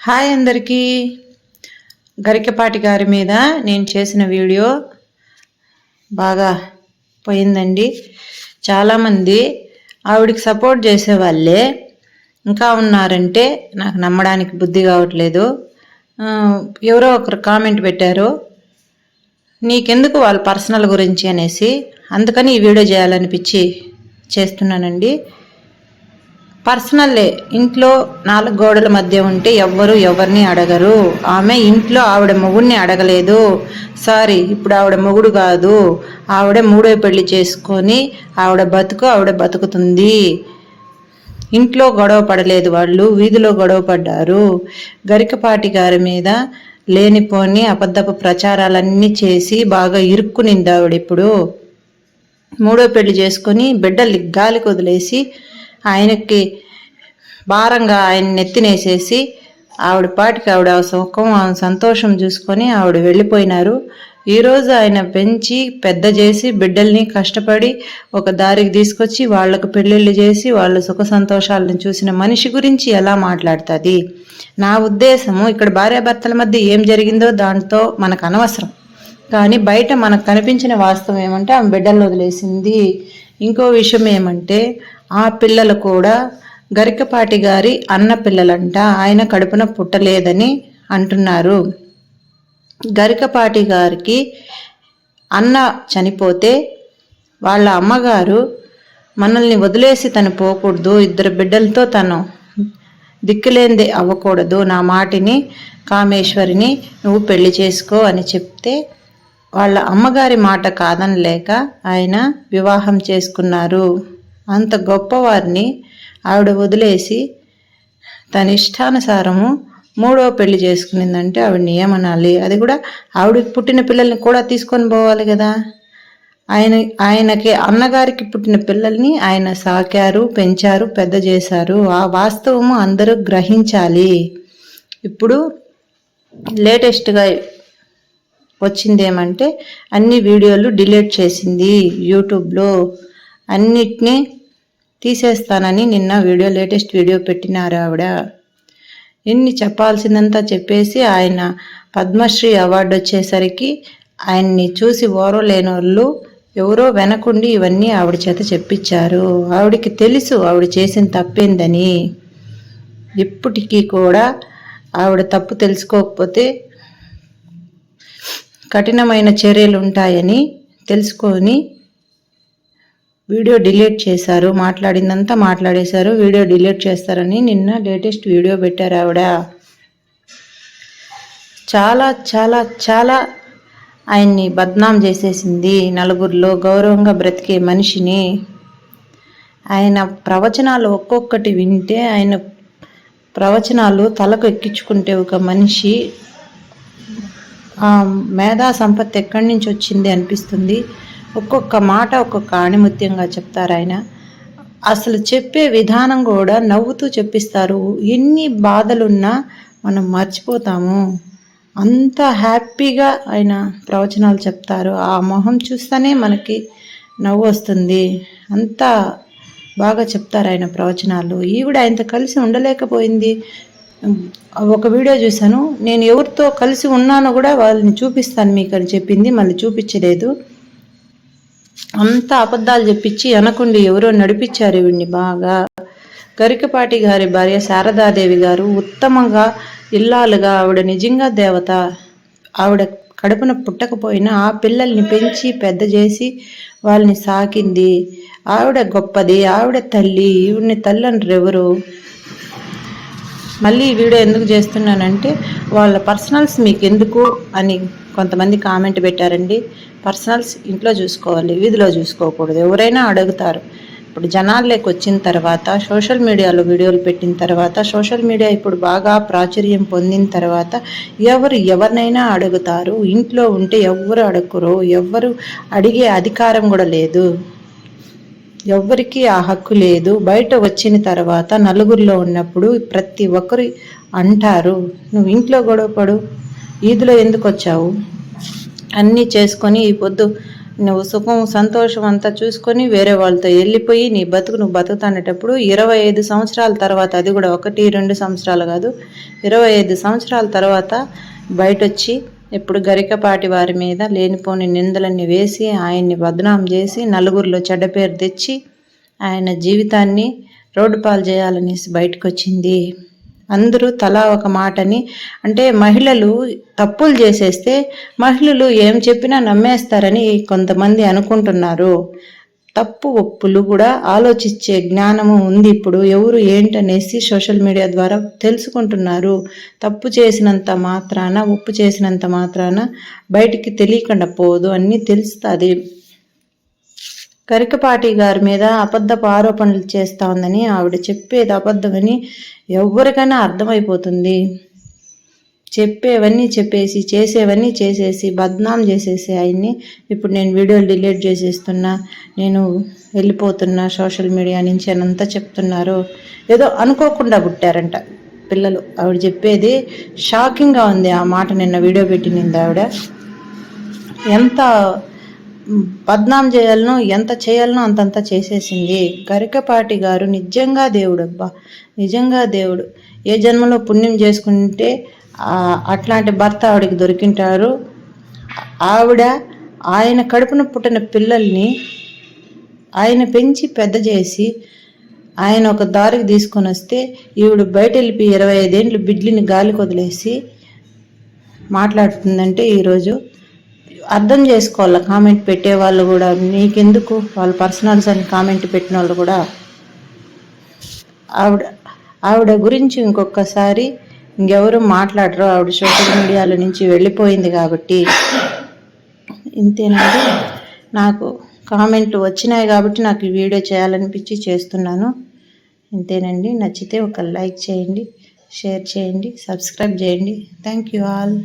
Hi అందరికీ. గరికపాటి గారి మీద నేను చేసిన వీడియో బాగా పోయిందండి. చాలామంది ఆవిడికి సపోర్ట్ చేసే వాళ్ళే ఇంకా ఉన్నారంటే నాకు నమ్మడానికి బుద్ధి కావట్లేదు. ఎవరో ఒకరు కామెంట్ పెట్టారు నీకెందుకు వాళ్ళ పర్సనల్ గురించి అనేసి. అందుకని ఈ వీడియో చేయాలనిపించి చేస్తున్నానండి. పర్సనల్లే ఇంట్లో నాలుగు గోడల మధ్య ఉంటే ఎవ్వరు ఎవరిని అడగరు. ఆమె ఇంట్లో ఆవిడ మొగుడిని అడగలేదు. సారీ ఇప్పుడు ఆవిడ మొగుడు కాదు. ఆవిడ మూడో పెళ్ళి చేసుకొని ఆవిడ బతుకు ఆవిడ బతుకుతుంది. ఇంట్లో గొడవ పడలేదు వాళ్ళు వీధిలో గొడవ పడ్డారు. గరికపాటి గారి మీద లేనిపోని అబద్ధపు ప్రచారాలన్నీ చేసి బాగా ఇరుక్కునింది ఆవిడ ఇప్పుడు. మూడో పెళ్ళి చేసుకొని బిడ్డలు గాలికి వదిలేసి ఆయనకి భారంగా ఆయన నెత్తినేసేసి ఆవిడ పాటికి ఆవిడ సుఖం ఆమె సంతోషం చూసుకొని ఆవిడ వెళ్ళిపోయినారు. ఈరోజు ఆయన పెంచి పెద్ద చేసి బిడ్డల్ని కష్టపడి ఒక దారికి తీసుకొచ్చి వాళ్ళకు పెళ్ళిళ్ళు చేసి వాళ్ళ సుఖ సంతోషాలను చూసిన మనిషి గురించి ఎలా మాట్లాడుతుంది? నా ఉద్దేశము ఇక్కడ భార్యాభర్తల మధ్య ఏం జరిగిందో దాంతో మనకు అనవసరం. కానీ బయట మనకు కనిపించిన వాస్తవం ఏమంటే ఆమె బిడ్డలను వదిలేసింది. ఇంకో విషయం ఏమంటే ఆ పిల్లలు కూడా గరికపాటి గారి అన్న పిల్లలంట ఆయన కడుపున పుట్టలేదని అంటున్నారు. గరికపాటి గారికి అన్న చనిపోతే వాళ్ళ అమ్మగారు మనల్ని వదిలేసి తను పోకూడదు ఇద్దరు బిడ్డలతో తను దిక్కులేంది అవ్వకూడదు నా మాటిని కామేశ్వరిని నువ్వు పెళ్ళి చేసుకో అని చెప్తే వాళ్ళ అమ్మగారి మాట కాదనలేక ఆయన వివాహం చేసుకున్నారు. అంత గొప్పవారిని ఆవిడ వదిలేసి తన ఇష్టానుసారము మూడో పెళ్ళి చేసుకునిందంటే ఆవిడని ఏమనాలి అది కూడా ఆవిడకి పుట్టిన పిల్లల్ని కూడా తీసుకొని పోవాలి కదా. ఆయన ఆయనకి అన్నగారికి పుట్టిన పిల్లల్ని ఆయన సాకారు పెంచారు పెద్ద చేశారు. ఆ వాస్తవము అందరూ గ్రహించాలి. ఇప్పుడు లేటెస్ట్గా వచ్చింది ఏమంటే అన్ని వీడియోలు డిలీట్ చేసింది యూట్యూబ్లో. అన్నిటినీ తీసేస్తానని నిన్న వీడియో లేటెస్ట్ వీడియో పెట్టినారు ఆవిడ. ఇన్ని చెప్పాల్సిందంతా చెప్పేసి ఆయన పద్మశ్రీ అవార్డు వచ్చేసరికి ఆయన్ని చూసి ఓరలేని వాళ్ళు ఎవరో వెనకుండి ఇవన్నీ ఆవిడ చేత చెప్పించారు. ఆవిడకి తెలుసు ఆవిడ చేసిన తప్పేందని. ఇప్పటికీ కూడా ఆవిడ తప్పు తెలుసుకోకపోతే కఠినమైన చర్యలు ఉంటాయని తెలుసుకొని వీడియో డిలీట్ చేశారు మాట్లాడిందంతా మాట్లాడేశారు వీడియో డిలీట్ చేస్తారని నిన్న లేటెస్ట్ వీడియో పెట్టారు ఆవిడ. చాలా చాలా చాలా ఆయన్ని బద్నాం చేసేసింది నలుగురిలో గౌరవంగా బ్రతికే మనిషిని. ఆయన ప్రవచనాలు ఒక్కొక్కటి వింటే ఆయన ప్రవచనాలు తలకు ఎక్కించుకుంటే ఒక మనిషి మేధా సంపత్తి ఎక్కడి నుంచి వచ్చింది అనిపిస్తుంది. ఒక్కొక్క మాట ఒక్కొక్క ఆణిముత్యంగా చెప్తారు ఆయన. అసలు చెప్పే విధానం కూడా నవ్వుతూ చెప్పిస్తారు. ఎన్ని బాధలున్నా మనం మర్చిపోతాము. అంత హ్యాపీగా ఆయన ప్రవచనాలు చెప్తారు. ఆ మొహం చూస్తేనే మనకి నవ్వు వస్తుంది. అంత బాగా చెప్తారు ఆయన ప్రవచనాలు. ఈవిడ ఆయనతో కలిసి ఉండలేకపోయింది. ఒక వీడియో చూశాను. నేను ఎవరితో కలిసి ఉన్నానో కూడా వాళ్ళని చూపిస్తాను మీకు అని చెప్పింది. మళ్ళీ చూపించలేదు. అంత అబద్ధాలు చెప్పించి అనకుండా ఎవరో నడిపించారు ఈవిడ్ని బాగా. గరికపాటి గారి భార్య శారదాదేవి గారు ఉత్తమంగా ఇల్లాలుగా ఆవిడ నిజంగా దేవత. ఆవిడ కడుపున పుట్టకపోయినా ఆ పిల్లల్ని పెంచి పెద్ద చేసి వాళ్ళని సాకింది. ఆవిడ గొప్పది ఆవిడ తల్లి ఈవిడ్ని తల్లి ఎవరు? మళ్ళీ ఈ వీడియో ఎందుకు చేస్తున్నానంటే వాళ్ళ పర్సనల్స్ మీకు ఎందుకు అని కొంతమంది కామెంట్ పెట్టారండి పర్సనల్స్ ఇంట్లో చూసుకోవాలి వీధిలో చూసుకోకూడదు ఎవరైనా అడుగుతారు. ఇప్పుడు జనాల్లోకి వచ్చిన తర్వాత సోషల్ మీడియాలో వీడియోలు పెట్టిన తర్వాత సోషల్ మీడియా ఇప్పుడు బాగా ప్రాచుర్యం పొందిన తర్వాత ఎవరు ఎవరినైనా అడుగుతారు ఇంట్లో ఉంటే ఎవరు అడుగురు ఎవరు అడిగే అధికారం కూడా లేదు. ఎవ్వరికీ ఆ హక్కు లేదు. బయట వచ్చిన తర్వాత నలుగురిలో ఉన్నప్పుడు ప్రతి ఒక్కరు అంటారు నువ్వు ఇంట్లో గొడవపడు ఈదులో ఎందుకు వచ్చావు? అన్నీ చేసుకొని ఈ పొద్దు నువ్వు సుఖం సంతోషం అంతా చూసుకొని వేరే వాళ్ళతో వెళ్ళిపోయి నీ బతుకు నువ్వు బతుకుతానేటప్పుడు ఇరవై ఐదు సంవత్సరాల తర్వాత అది కూడా ఒకటి రెండు సంవత్సరాలు కాదు ఇరవై ఐదు సంవత్సరాల తర్వాత బయటొచ్చి ఇప్పుడు గరికపాటి వారి మీద లేనిపోని నిందలన్నీ వేసి ఆయన్ని బదనాం చేసి నలుగురిలో చెడ్డ పేరు తెచ్చి ఆయన జీవితాన్ని రోడ్డు పాలు చేయాలనేసి బయటకు వచ్చింది అందరూ తలా ఒక మాటని అంటే మహిళలు తప్పులు చేసేస్తే మహిళలు ఏం చెప్పినా నమ్మేస్తారని కొంతమంది అనుకుంటున్నారు. తప్పు ఒప్పులు కూడా ఆలోచించే జ్ఞానము ఉంది ఇప్పుడు. ఎవరు ఏంటనేసి సోషల్ మీడియా ద్వారా తెలుసుకుంటున్నారు. తప్పు చేసినంత మాత్రాన ఉప్పు చేసినంత మాత్రాన బయటికి తెలియకుండా పోదు. అన్నీ తెలుస్తుంది. కరికపాటి గారి మీద అబద్ధపు ఆరోపణలు చేస్తా ఉందని ఆవిడ చెప్పేది అబద్ధమని ఎవరికైనా అర్థమైపోతుంది. చెప్పేవన్నీ చెప్పేసి చేసేవన్నీ చేసేసి బద్నాం చేసేసి ఆయన్ని ఇప్పుడు నేను వీడియోలు డిలీట్ చేసేస్తున్నా నేను వెళ్ళిపోతున్నా సోషల్ మీడియా నుంచి అని అంతా చెప్తున్నారు. ఏదో అనుకోకుండా పుట్టారంట పిల్లలు. ఆవిడ చెప్పేది షాకింగ్గా ఉంది ఆ మాట నిన్న వీడియో పెట్టినింది ఆవిడ. ఎంత బద్నాం చేయాలనో ఎంత చేయాలనో అంతంత చేసేసింది. గరికపాటి గారు నిజంగా దేవుడు అబ్బా నిజంగా దేవుడు. ఏ జన్మలో పుణ్యం చేసుకుంటే అట్లాంటి భర్త ఆవిడకి దొరికింటారు. ఆవిడ ఆయన కడుపున పుట్టిన పిల్లల్ని ఆయన పెంచి పెద్ద చేసి ఆయన ఒక దారికి తీసుకొని వస్తే ఈవిడ బయట వెళ్ళి ఇరవై ఐదేండ్లు బిడ్లిని గాలికి వదిలేసి మాట్లాడుతుందంటే ఈరోజు అర్థం చేసుకోవాలి? కామెంట్ పెట్టే వాళ్ళు కూడా. నీకెందుకు? వాళ్ళ పర్సనల్స్ అని కామెంట్ పెట్టిన వాళ్ళు కూడా. ఆవిడ ఆవిడ గురించి ఇంకొకసారి ఇంకెవరు మాట్లాడరు. ఆవిడ సోషల్ మీడియాల నుంచి వెళ్ళిపోయింది కాబట్టి. ఇంతేనండి. నాకు కామెంట్లు వచ్చినాయి కాబట్టి నాకు ఈ వీడియో చేయాలనిపించి చేస్తున్నాను. ఇంతేనండి. నచ్చితే ఒక లైక్ చేయండి షేర్ చేయండి సబ్స్క్రైబ్ చేయండి. Thank you all